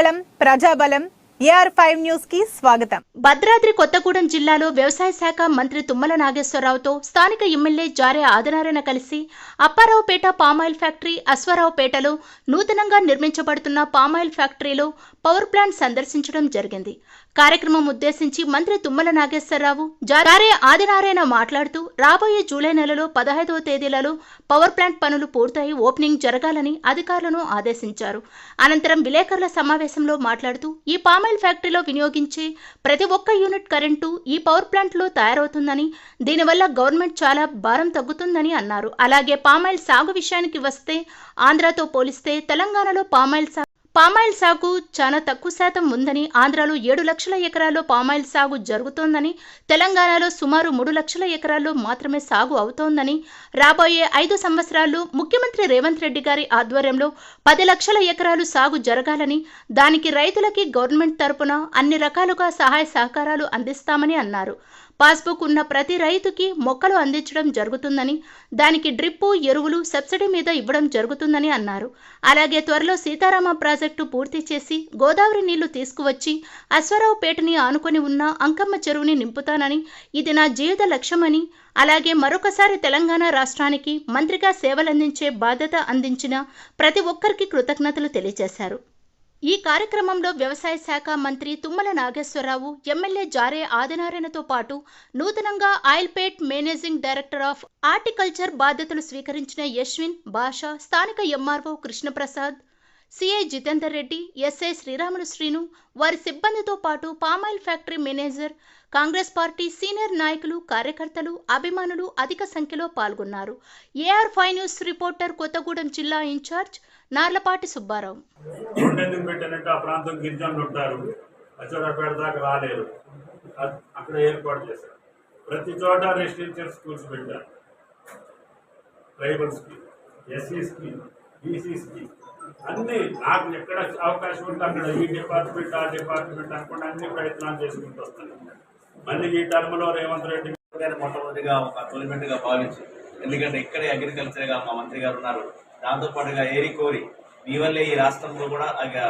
మంగళం ప్రజాబలం AR five న్యూస్కి స్వాగతం. భద్రాద్రి కొత్తగూడెం జిల్లాలో వ్యవసాయ శాఖ మంత్రి తుమ్మల నాగేశ్వరరావుతో స్థానిక ఎమ్మెల్యే జారే ఆదినారాయణ కలిసి అప్పారావుపేట పామాయిల్ ఫ్యాక్టరీ అశ్వారావుపేటలో నూతనంగా నిర్మించబడుతున్న పామాయిల్ ఫ్యాక్టరీలో పవర్ ప్లాంట్ సందర్శించడం జరిగింది. కార్యక్రమం ఉద్దేశించి మంత్రి తుమ్మల నాగేశ్వరరావు జారే ఆదినారాయణ మాట్లాడుతూ రాబోయే జూలై నెలలో పదహైదవ తేదీలలో పవర్ ప్లాంట్ పనులు పూర్తయి ఓపెనింగ్ జరగాలని అధికారులను ఆదేశించారు. అనంతరం విలేకరుల సమావేశంలో మాట్లాడుతూ ఈ పామాయిల్ ఫ్యాక్టరీలో వినియోగించే ప్రతి ఒక్క యూనిట్ కరెంటు ఈ పవర్ ప్లాంట్లో తయారవుతుందని దీనివల్ల గవర్నమెంట్ చాలా భారం తగ్గుతుందని అన్నారు. అలాగే పామాయిల్ సాగు విషయానికి వస్తే ఆంధ్రతో పోలిస్తే తెలంగాణలో పామాయిల్ సాగు పామాయిల్ సాగు చాలా తక్కువ శాతం ఉందని ఆంధ్రాలో ఏడు లక్షల ఎకరాల్లో పామాయిల్ సాగు జరుగుతోందని తెలంగాణలో సుమారు మూడు లక్షల ఎకరాల్లో మాత్రమే సాగు అవుతోందని రాబోయే ఐదు సంవత్సరాల్లో ముఖ్యమంత్రి రేవంత్ రెడ్డి గారి ఆధ్వర్యంలో పది లక్షల ఎకరాలు సాగు జరగాలని దానికి రైతులకి గవర్నమెంట్ తరపున అన్ని రకాలుగా సహాయ సహకారాలు అందిస్తామని అన్నారు. పాస్బుక్ ఉన్న ప్రతి రైతుకి మొక్కలు అందించడం జరుగుతుందని దానికి డ్రిప్పు ఎరువులు సబ్సిడీ మీద ఇవ్వడం జరుగుతుందని అన్నారు. అలాగే త్వరలో సీతారామ ప్రాజెక్టు పూర్తి చేసి గోదావరి నీళ్ళు తీసుకువచ్చి అశ్వరావుపేటని ఆనుకొని ఉన్న అంకమ్మ చెరువుని నింపుతానని ఇది నా జీవిత లక్ష్యమని అలాగే మరొకసారి తెలంగాణ రాష్ట్రానికి మంత్రిగా సేవలందించే బాధ్యత అందించిన ప్రతి ఒక్కరికి కృతజ్ఞతలు తెలియజేశారు. ఈ కార్యక్రమంలో వ్యవసాయ శాఖ మంత్రి తుమ్మల నాగేశ్వరరావు ఎమ్మెల్యే జారే ఆదినారాయణతో పాటు నూతనంగా Oilfed managing director of horticulture బాధ్యతలు స్వీకరించిన యశ్విన్ భాష స్థానిక MRO Krishnaprasad CI Jitender Reddy SI Sriramulu Srinu వారి సిబ్బందితో పాటు palm oil factory manager Congress party senior నాయకులు కార్యకర్తలు అభిమానులు అధిక సంఖ్యలో పాల్గొన్నారు. AR five news reporter Kothagudem జిల్లా ఇన్ఛార్జ్ నార్లపాటి సుబ్బారావు. ఆ ప్రాంతం గిరిజనులు ఉంటారు. దాకా రాలేరు. అక్కడ ఏర్పాటు చేశారు. ప్రతి చోట రెసిడెన్షియల్ స్కూల్స్ పెట్టారు. ట్రైబల్స్కి ఎస్సీస్కి బీసీస్కి. అన్ని నాకు ఎక్కడ అవకాశం ఉంటే అక్కడ ఈ డిపార్ట్మెంట్ ఆ డిపార్ట్మెంట్ అనుకుంటే అన్ని ప్రయత్నాలు చేసుకుంటూ వస్తాను. మళ్ళీ ఈ టర్మ్లో రేవంత్ రెడ్డి గారు మొట్టమొదటిగా ఒక తొలిమెంటుగా భావించి ఎందుకంటే ఇక్కడే అగ్రికల్చర్గా మా మంత్రి గారు ఉన్నారు. దాంతో పాటుగా ఏరి కోరి మీ వల్లే ఈ రాష్ట్రంలో కూడా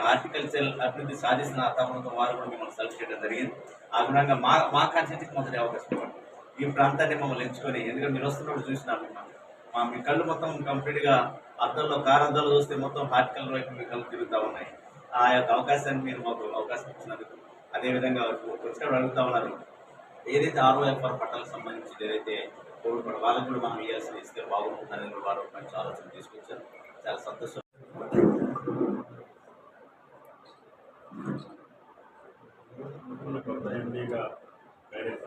హార్టికల్చర్ అభివృద్ధి సాధిస్తున్న తమతో వారు కూడా మిమ్మల్ని సెలెక్ట్ చేయడం జరిగింది. ఆ గుణంగా మా మా కాన్స్టిట్యూన్సీకి మొదటి అవకాశం ఇవ్వండి. ఈ ప్రాంతాన్ని మమ్మల్ని ఎంచుకొని ఎందుకంటే మీరు వస్తున్నప్పుడు చూసినాము మా మీ కళ్ళు మొత్తం కంప్లీట్గా అద్దంలో కారు అద్దాలు చూస్తే మొత్తం హార్ట్ కలర్ వైపు మీ కళ్ళు తిరుగుతూ ఉన్నాయి. ఆ యొక్క అవకాశాన్ని మీరు మాకు అవకాశం ఇచ్చినందుకు అదేవిధంగా వచ్చినప్పుడు అడుగుతా ఉన్నారు. ఏదైతే ఆర్ఓఎఫ్ఆర్ పట్టాలకు సంబంధించి ఏదైతే కోరుకోవడం వాళ్ళకి కూడా మనం ఇవ్వాల్సి ఇస్తే బాగుంటుందని వారు మంచి ఆలోచన తీసుకొచ్చారు. చాలా సంతోషం. ఎండిగా గైడెన్స్